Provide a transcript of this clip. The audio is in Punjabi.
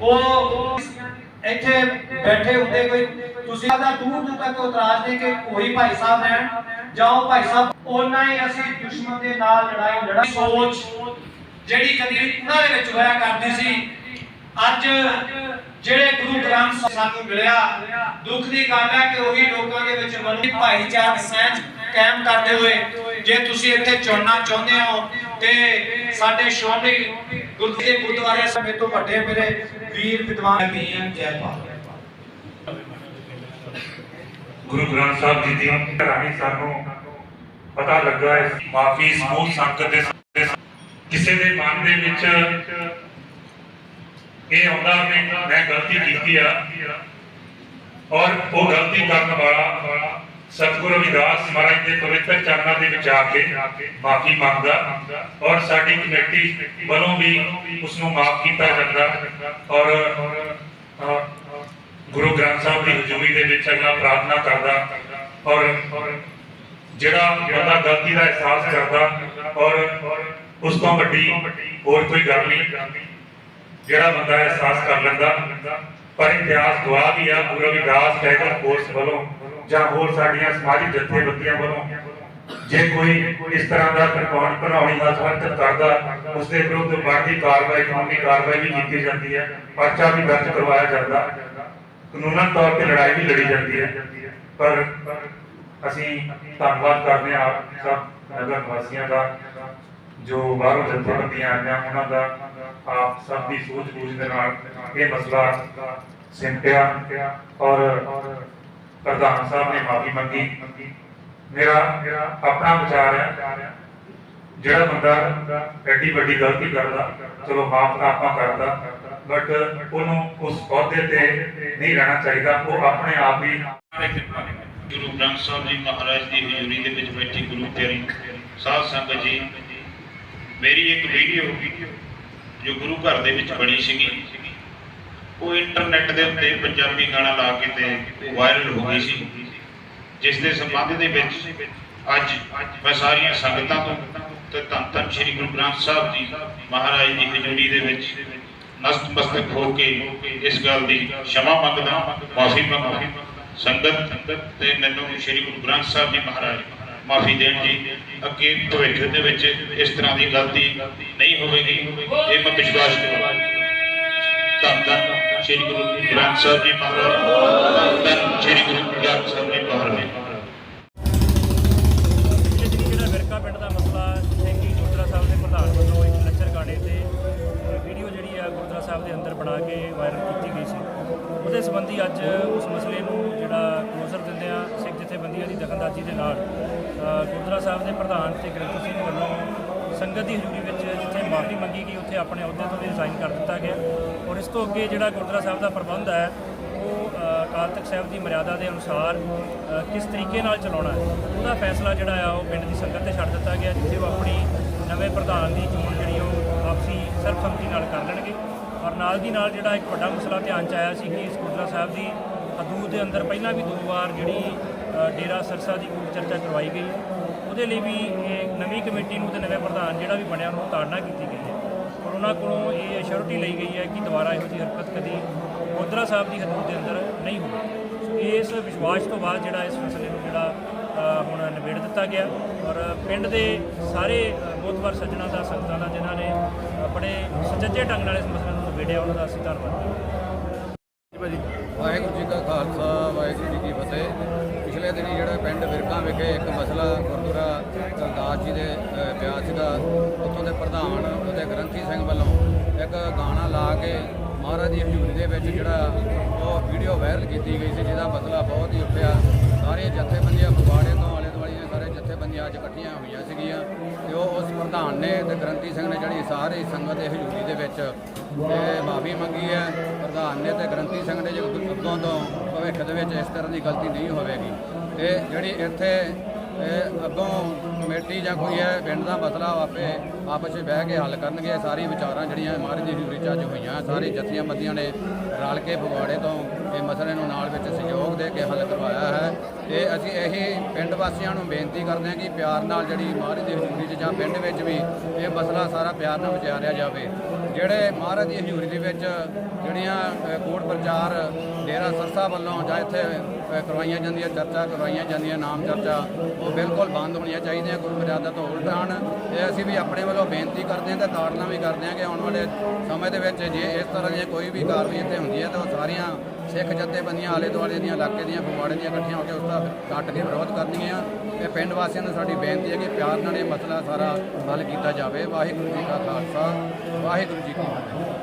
ਉਹ ਇੱਥੇ ਬੈਠੇ ਹੁੰਦੇ ਕੋਈ, ਤੁਸੀਂ ਆਦਾ ਦੂਰ ਦੂਰ ਤੱਕ ਉਤਰਾਜ ਦੇ ਕਿ ਕੋਈ ਭਾਈ ਸਾਹਿਬ ਰਹਿਣ ਜਾਓ ਭਾਈ ਸਾਹਿਬ ਉਹਨਾਂ ਹੀ ਅਸੀਂ ਦੁਸ਼ਮਣ ਦੇ ਨਾਲ ਲੜਾਈ ਲੜਾਈ ਸੋਚ, ਜਿਹੜੀ ਕਦੀ ਉਹਨਾਂ ਦੇ ਵਿੱਚ ਹੋਇਆ ਕਰਦੀ ਸੀ। ਅੱਜ ਜਿਹੜੇ ਗੁਰੂ ਗ੍ਰੰਥ ਸਾਹਿਬ ਸਾਨੂੰ ਮਿਲਿਆ, ਦੁੱਖ ਦੀ ਗੱਲ ਹੈ ਕਿ ਉਹੀ ਲੋਕਾਂ ਦੇ ਵਿੱਚ ਮਨੁੱਖੀ ਭਾਈਚਾਰਕ ਸਹਿਜ ਕਾਇਮ ਕਰਦੇ ਹੋਏ, ਜੇ ਤੁਸੀਂ ਇੱਥੇ ਚੁਣਨਾ ਚਾਹੁੰਦੇ ਹੋ ਤੇ ਸਾਡੇ ਸ਼੍ਰੋਮਣੀ ਗੁਰਦੇ ਗੁਰਦੁਆਰੇ ਸਮੇਂ ਤੋਂ ਵੱਡੇ ਮੇਰੇ ਵੀਰ ਵਿਦਵਾਨ ਵੀ ਜੈ ਪਾਲ ਗੁਰੂ ਗ੍ਰੰਥ ਸਾਹਿਬ ਜੀ ਦੀ ਰਾਹੀਂ ਸਾਨੂੰ ਪਤਾ ਲੱਗਾ ਹੈ ਮਾਫੀ ਸਮੂਹ ਸੰਗਤ ਦੇ ਕਿਸੇ ਦੇ ਮਨ ਦੇ ਵਿੱਚ ਇਹ ਆਉਂਦਾ ਵੀ ਮੈਂ ਗਲਤੀ ਕੀਤੀ ਆ ਔਰ ਉਹ ਗਲਤੀ ਕਰਨ ਵਾਲਾ ਸਤਿਗੁਰੂ ਰਵਿਦਾਸ ਮਹਾਰਾਜ ਦੇ ਪਵਿੱਤਰ ਚਰਨਾਂ ਦੇ ਵਿੱਚ ਆ ਕੇ ਮਾਫੀ ਮੰਗਦਾ ਔਰ ਸਾਡੀ ਕਮੇਟੀ ਵੱਲੋਂ ਵੀ ਉਸ ਨੂੰ ਮਾਫ ਕੀਤਾ ਜਾਂਦਾ ਔਰ ਗੁਰੂ ਗ੍ਰੰਥ ਸਾਹਿਬ ਦੀ ਹਜ਼ੂਰੀ ਦੇ ਵਿੱਚ ਅਗਲਾ ਪ੍ਰਾਰਥਨਾ ਕਰਦਾ ਔਰ ਜਿਹੜਾ ਬੰਦਾ ਗਲਤੀ ਦਾ ਅਹਿਸਾਸ ਕਰਦਾ ਔਰ ਉਸ ਤੋਂ ਵੱਡੀ ਹੋਰ ਕੋਈ ਗੱਲ ਨਹੀਂ। ਜਿਹੜਾ ਬੰਦਾ ਅਹਿਸਾਸ ਕਰ ਲੈਂਦਾ, ਪਰ ਇਤਿਹਾਸ ਗਵਾਹ ਵੀ ਆ, ਗੁਰੂ ਰਵਿਦਾਸ ਟੈਗਰ ਫੋਰਸ ਵੱਲੋਂ। ਜਾਂ ਹੋਰ ਸਾਡੀਆਂ ਸਮਾਜਿਕ ਜਥੇਬੰਦੀਆਂ ਵੱਲੋਂ ਜੇ ਕੋਈ ਇਸ ਤਰ੍ਹਾਂ ਦਾ ਕਾਨੂੰਨ ਬਣਾਉਣੀ ਦਾ ਹਰਕਤ ਕਰਦਾ, ਉਸ ਦੇ ਵਿਰੁੱਧ ਬਣਦੀ ਕਾਰਵਾਈ, ਕਾਨੂੰਨੀ ਕਾਰਵਾਈ ਵੀ ਕੀਤੀ ਜਾਂਦੀ ਹੈ, ਪਰਚਾ ਵੀ ਦਰਜ ਕਰਵਾਇਆ ਜਾਂਦਾ। ਕਾਨੂੰਨ ਤੌਰ ਤੇ ਲੜਾਈ ਵੀ ਲੜੀ ਜਾਂਦੀ ਹੈ। ਪਰ ਅਸੀਂ ਧੰਨਵਾਦ ਕਰਦੇ ਹਾਂ ਆਪ ਸਭ ਨਗਰ ਵਾਸੀਆਂ ਦਾ, ਜੋ ਬਾਹਰੋਂ ਜਥੇਬੰਦੀਆਂ ਆਈਆਂ, ਉਹਨਾਂ ਦਾ ਆਪ ਸਭ ਦੀ ਸੂਝ ਬੂਝ ਦੇ ਨਾਲ ਇਹ ਮਸਲਾ ਸਿੰਪਿਆ ਔਰ ਪ੍ਰਧਾਨ ਸਾਹਿਬ ਨੇ ਮਾਫੀ ਮੰਗੀ। ਮੇਰਾ ਆਪਣਾ ਵਿਚਾਰ ਹੈ, ਜਿਹੜਾ ਬੰਦਾ ਐਡੀ ਵੱਡੀ ਗਲਤੀ ਕਰਦਾ, ਚਲੋ ਮਾਫ ਤਾਂ ਆਪਾਂ ਕਰਦਾ ਬਟ ਉਹਨੂੰ ਉਸ ਅਹੁਦੇ ਤੇ ਨਹੀਂ ਰਹਿਣਾ ਚਾਹੀਦਾ, ਉਹ ਆਪਣੇ ਆਪ ਹੀ ਗੁਰੂ ਗ੍ਰੰਥ ਸਾਹਿਬ ਜੀ ਮਹਾਰਾਜ ਦੀ ਹਜ਼ੂਰੀ ਦੇ ਵਿੱਚ ਬੈਠੀ ਗੁਰੂ ਪਿਆਰੀ ਸਾਧ ਸੰਗਤ ਜੀ, ਮੇਰੀ ਇੱਕ ਵੀਡੀਓ ਜੋ ਗੁਰੂ ਘਰ ਦੇ ਵਿੱਚ ਬਣੀ ਸੀਗੀ। ਉਹ ਇੰਟਰਨੈਟ ਦੇ ਉੱਤੇ ਪੰਜਾਬੀ ਗਾਣਾ ਲਾ ਕੇ ਤੇ ਵਾਇਰਲ ਹੋ ਗਈ ਸੀ। ਜਿਸ ਦੇ ਸੰਬੰਧ ਦੇ ਵਿੱਚ ਅੱਜ ਮੈਂ ਸਾਰੀਆਂ ਸੰਗਤਾਂ ਤੋਂ ਤੇ ਧੰਨ ਧੰਨ ਸ੍ਰੀ ਗੁਰੂ ਗ੍ਰੰਥ ਸਾਹਿਬ ਜੀ ਮਹਾਰਾਜ ਦੀ ਹਜ਼ੂਰੀ ਦੇ ਵਿੱਚ ਨਸਤਮਸਤਕ ਹੋ ਕੇ ਇਸ ਗੱਲ ਦੀ ਸ਼ਮਾ ਮੰਗਦਾ ਮਾਫੀ ਮੰਗਦਾ ਸੰਗਤ ਸੰਗਤ ਤੇ ਮੈਨੂੰ ਸ੍ਰੀ ਗੁਰੂ ਗ੍ਰੰਥ ਸਾਹਿਬ ਜੀ ਮਹਾਰਾਜ ਮਾਫੀ ਦੇਣ ਜੀ ਅੱਗੇ ਭਵਿੱਖ ਦੇ ਵਿੱਚ ਇਸ ਤਰ੍ਹਾਂ ਦੀ ਗਲਤੀ ਨਹੀਂ ਹੋਵੇਗੀ, ਇਹ ਮੈਂ ਵਿਸ਼ਵਾਸ ਕਰਦਾ ਸ੍ਰੀ ਗੁਰੂ ਗ੍ਰੰਥ ਸਾਹਿਬ ਜੀ ਮਹਾਰਾਜ। ਧੰਨ ਸ੍ਰੀ ਗੁਰੂ ਗ੍ਰੰਥ ਸਾਹਿਬ ਜੀ ਮਹਾਰਾਜ ਪਿਛਲੇ ਜਿਹੜਾ ਵਿਰਕਾ ਪਿੰਡ ਦਾ ਮਸਲਾ ਸਿੰਘ ਗੁਰਦੁਆਰਾ ਸਾਹਿਬ ਦੇ ਪ੍ਰਧਾਨ ਵੱਲੋਂ ਇੱਕ ਲੱਚਰ ਗਾਣੇ ਤੇ ਵੀਡੀਓ ਜਿਹੜੀ ਆ ਗੁਰਦੁਆਰਾ ਸਾਹਿਬ ਦੇ ਅੰਦਰ ਬਣਾ ਕੇ ਵਾਇਰਲ ਕੀਤੀ ਗਈ ਸੀ। ਉਹਦੇ ਸੰਬੰਧੀ ਅੱਜ ਉਸ ਮਸਲੇ ਨੂੰ ਜਿਹੜਾ ਕਲੋਜ਼ਰ ਦਿੰਦੇ ਆ ਸਿੱਖ ਜਥੇਬੰਦੀਆਂ ਦੀ ਦਖਲਅੰਦਾਜ਼ੀ ਦੇ ਨਾਲ ਗੁਰਦੁਆਰਾ ਸਾਹਿਬ ਦੇ ਪ੍ਰਧਾਨ ਤੇ ਗ੍ਰੰਥੀ ਸਿੰਘ ਵੱਲੋਂ ਸੰਗਤ ਦੀ ਹਜ਼ੂਰੀ ਵਿੱਚ ਜਿੱਥੇ ਮਾਫੀ ਮੰਗੀ ਗਈ ਉੱਥੇ ਆਪਣੇ ਅਹੁਦੇ ਤੋਂ ਵੀ ਰਿਜ਼ਾਈਨ ਕਰ ਦਿੱਤਾ ਗਿਆ। ਔਰ ਇਸ ਤੋਂ ਅੱਗੇ ਜਿਹੜਾ ਗੁਰਦੁਆਰਾ ਸਾਹਿਬ ਦਾ ਪ੍ਰਬੰਧ ਹੈ ਉਹ ਅ, ਅਕਾਲ ਤਖਤ ਸਾਹਿਬ ਦੀ ਮਰਿਆਦਾ ਦੇ ਅਨੁਸਾਰ ਕਿਸ ਤਰੀਕੇ ਨਾਲ ਚਲਾਉਣਾ ਹੈ ਉਹਦਾ ਫੈਸਲਾ ਜਿਹੜਾ ਆ ਉਹ ਪਿੰਡ ਦੀ ਸੰਗਤ ਤੇ ਛੱਡ ਦਿੱਤਾ ਗਿਆ ਜਿੱਥੇ ਉਹ ਆਪਣੀ ਨਵੇਂ ਪ੍ਰਧਾਨ ਦੀ ਚੋਣ ਜਿਹੜੀ ਉਹ ਆਪਸੀ ਸਰਬਸੰਮਤੀ ਨਾਲ ਕਰ ਲੈਣਗੇ। ਔਰ ਨਾਲ ਦੀ ਨਾਲ ਜਿਹੜਾ ਇੱਕ ਵੱਡਾ ਮਸਲਾ ਧਿਆਨ ਚ ਆਇਆ ਸੀ ਕਿ ਇਸ ਗੁਰਦੁਆਰਾ ਸਾਹਿਬ ਦੀ ਹਦੂਦ ਦੇ ਅੰਦਰ ਪਹਿਲਾਂ ਵੀ ਦੋ ਵਾਰ ਜਿਹੜੀ ਡੇਰਾ ਸਰਸਾ ਦੀ ਕੋਈ ਚਰਚਾ ਕਰਵਾਈ ਗਈ। ਹੈ ਉਹਦੇ ਲਈ ਵੀ ਇਹ ਨਵੀਂ ਕਮੇਟੀ ਨੂੰ ਤੇ ਨਵੇਂ ਪ੍ਰਧਾਨ ਜਿਹੜਾ ਵੀ ਬਣਿਆ ਉਹਨੂੰ ਤਾੜਨਾ ਕੀਤੀ ਗਈ ਹੈ। ਔਰ ਉਹਨਾਂ ਕੋਲੋਂ ਇਹ ਅਸ਼ੋਰਟੀ ਲਈ ਗਈ ਹੈ ਕਿ ਦੁਬਾਰਾ ਇਹੋ ਜਿਹੀ ਹਰਕਤ ਕਦੀ ਗੋਦਰਾ ਸਾਹਿਬ ਦੀ ਹਦੂਦ ਦੇ ਅੰਦਰ ਨਹੀਂ ਹੋਵੇਗੀ ਇਸ ਵਿਸ਼ਵਾਸ ਤੋਂ ਬਾਅਦ ਜਿਹੜਾ ਇਸ ਫੈਸਲੇ ਨੂੰ ਜਿਹੜਾ ਹੁਣ ਨਿਬੇੜ ਦਿੱਤਾ ਗਿਆ। ਔਰ ਪਿੰਡ ਦੇ ਸਾਰੇ ਮੋਤਬਰ ਸੱਜਣਾ ਦਾ, ਸੰਗਤਾਂ ਦਾ, ਜਿਨ੍ਹਾਂ ਨੇ ਆਪਣੇ ਬੜੇ ਸੁਚੱਜੇ ਢੰਗ ਨਾਲ ਇਸ ਮਸਲੇ ਨੂੰ ਨਿਬੇੜਿਆ, ਉਹਨਾਂ ਦਾ ਅਸੀਂ ਧੰਨਵਾਦ ਕਰਦੇ ਹਾਂ। ਵਾਹਿਗੁਰੂ ਜੀ ਕਾ ਖਾਲਸਾ, ਵਾਹਿਗੁਰੂ ਜੀ ਕੀ ਫਤਿਹ। ਪਿਛਲੇ ਦਿਨੀ ਜਿਹੜਾ ਪਿੰਡ ਵਿਰਕਾਂ ਵਿਖੇ ਇੱਕ ਮਸਲਾ ਗੁਰਦੁਆਰਾ ਗੁਰਦਾਸ ਜੀ ਦੇ ਅ, ਪਿਆ ਸੀਗਾ। ਉੱਥੋਂ ਦੇ ਪ੍ਰਧਾਨ ਉਹਦੇ ਗ੍ਰੰਥੀ ਸਿੰਘ ਵੱਲੋਂ ਇੱਕ ਗਾਣਾ ਲਾ ਕੇ ਮਹਾਰਾਜ ਦੀ ਹਜ਼ੂਰੀ ਦੇ ਵਿੱਚ ਜਿਹੜਾ ਉਹ ਵੀਡੀਓ ਵਾਇਰਲ ਕੀਤੀ ਗਈ ਸੀ ਜਿਹਦਾ ਮਸਲਾ ਬਹੁਤ ਹੀ ਉੱਠਿਆ। ਸਾਰੀਆਂ ਜਥੇਬੰਦੀਆਂ ਫਗਵਾੜੇ ਤੋਂ ਸਾਰੇ ਅੱਜ ਇਕੱਠੀਆਂ ਹੋਈਆਂ ਸੀਗੀਆਂ ਤੇ ਉਹ ਉਸ ਪ੍ਰਧਾਨ ਨੇ ਤੇ ਗ੍ਰੰਥੀ ਸਿੰਘ ਨੇ ਜਿਹੜੀ ਸਾਰੀ ਸੰਗਤ ਦੇ ਹਜ਼ੂਰੀ ਦੇ ਵਿੱਚ ਤੇ ਮਾਫੀ ਮੰਗੀ ਹੈ। ਪ੍ਰਧਾਨ ਨੇ ਤੇ ਗ੍ਰੰਥੀ ਸਿੰਘ ਨੇ ਜੋ ਅੱਗੋਂ ਤੋਂ ਭਵਿੱਖ ਦੇ ਵਿੱਚ ਇਸ ਤਰ੍ਹਾਂ ਦੀ ਗਲਤੀ ਨਹੀਂ ਹੋਵੇਗੀ। ਤੇ ਜਿਹੜੀ ਇੱਥੇ ਇਹ ਅੱਗੋਂ ਕਮੇਟੀ ਜਾਂ ਕੋਈ ਹੈ, ਪਿੰਡ ਦਾ ਮਸਲਾ ਆਪੇ ਆਪਸ ਵਿੱਚ ਬਹਿ ਕੇ ਹੱਲ ਕਰਨਗੇ। ਸਾਰੀ ਵਿਚਾਰਾਂ ਜਿਹੜੀਆਂ ਮਹਾਰਾਜ ਦੀ ਹਜ਼ੂਰੀ 'ਚ ਅੱਜ ਹੋਈਆਂ, ਸਾਰੀ ਜਥੀਆਂ ਬੰਦੀਆਂ ਨੇ ਰਲ ਕੇ ਫਗਵਾੜੇ ਤੋਂ ਇਹ ਮਸਲੇ ਨੂੰ ਨਾਲ ਵਿੱਚ ਸਹਿਯੋਗ ਦੇ ਕੇ ਹੱਲ ਕਰਵਾਇਆ ਹੈ। ਤੇ ਅਸੀਂ ਇਹੀ ਪਿੰਡ ਵਾਸੀਆਂ ਨੂੰ ਬੇਨਤੀ ਕਰਦੇ ਹਾਂ ਕਿ ਪਿਆਰ ਨਾਲ ਜਿਹੜੀ ਮਹਾਰਾਜ ਦੀ ਹਜ਼ੂਰੀ 'ਚ ਜਾਂ ਪਿੰਡ ਵਿੱਚ ਵੀ ਇਹ ਮਸਲਾ ਸਾਰਾ ਪਿਆਰ ਨਾਲ ਵਿਚਾਰਿਆ ਜਾਵੇ। ਜਿਹੜੇ ਮਹਾਰਾਜ ਦੀ ਹਜ਼ੂਰੀ ਦੇ ਵਿੱਚ ਜਿਹੜੀਆਂ ਕੋਟ ਪ੍ਰਚਾਰ ਡੇਰਾ ਸਰਸਾ ਵੱਲੋਂ ਜਾਂ ਇੱਥੇ ਕਰਵਾਈਆਂ ਜਾਂਦੀਆਂ, ਚਰਚਾ ਕਰਵਾਈਆਂ ਜਾਂਦੀਆਂ, ਨਾਮ ਚਰਚਾ, ਉਹ ਬਿਲਕੁਲ ਬੰਦ ਹੋਣੀਆਂ ਚਾਹੀਦੀਆਂ, ਗੁਰੂ ਮਰਿਆਦਾ ਤੋਂ ਉਲਟ ਹਨ ਇਹ ਅਸੀਂ ਵੀ ਆਪਣੇ ਵੱਲੋਂ ਬੇਨਤੀ ਕਰਦੇ ਹਾਂ ਤੇ ਤਾੜਨਾ ਵੀ ਕਰਦੇ ਹਾਂ ਕਿ ਆਉਣ ਵਾਲੇ ਸਮੇਂ ਦੇ ਵਿੱਚ ਜੇ ਇਸ ਤਰ੍ਹਾਂ ਦੀਆਂ ਕੋਈ ਵੀ ਕਾਰਵਾਈ ਇੱਥੇ ਹੁੰਦੀ ਹੈ ਤਾਂ ਉਹ ਸਾਰੀਆਂ ਸਿੱਖ ਜਥੇਬੰਦੀਆਂ ਆਲੇ ਦੁਆਲੇ ਦੀਆਂ, ਇਲਾਕੇ ਦੀਆਂ ਫਗਵਾੜੇ ਦੀਆਂ ਇਕੱਠੀਆਂ ਹੋ ਕੇ ਉਸ ਦਾ ਡਟ ਕੇ ਵਿਰੋਧ ਕਰਨਗੀਆਂ ਤੇ ਪਿੰਡ ਵਾਸੀਆਂ ਨੂੰ ਸਾਡੀ ਬੇਨਤੀ ਹੈ ਕਿ ਪਿਆਰ ਨਾਲ ਇਹ ਮਸਲਾ ਸਾਰਾ ਹੱਲ ਕੀਤਾ ਜਾਵੇ। ਵਾਹਿਗੁਰੂ ਜੀ ਕਾ ਖਾਲਸਾ, ਵਾਹਿਗੁਰੂ ਜੀ ਕੀ ਫਤਿਹ।